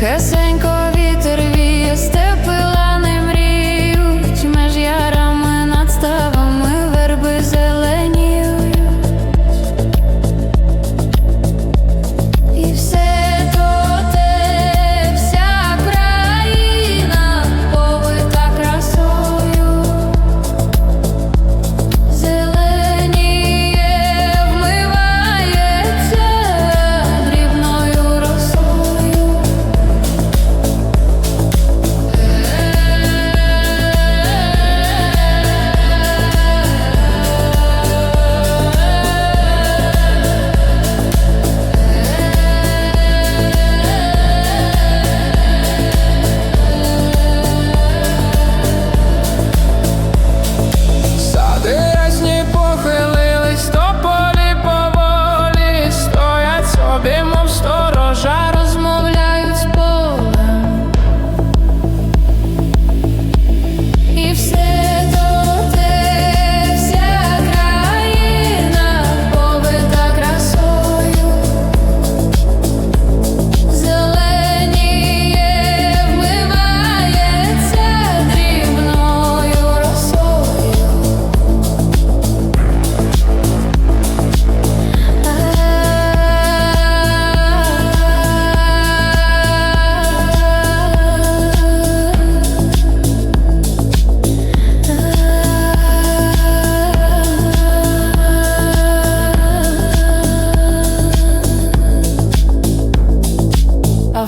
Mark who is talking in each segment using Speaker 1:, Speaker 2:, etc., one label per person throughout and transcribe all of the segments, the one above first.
Speaker 1: Тихесенько вітер віє степила.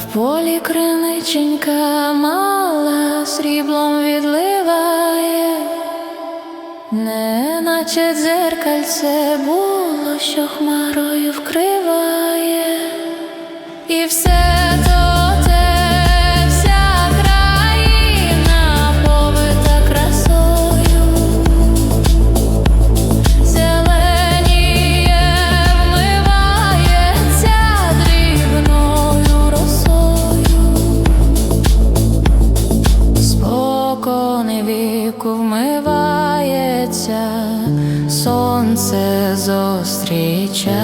Speaker 1: в полі криниченька мала сріблом відливає, неначе дзеркальце було, що хмарою вкриває, і все. Віку вмивається, сонце зустрічає,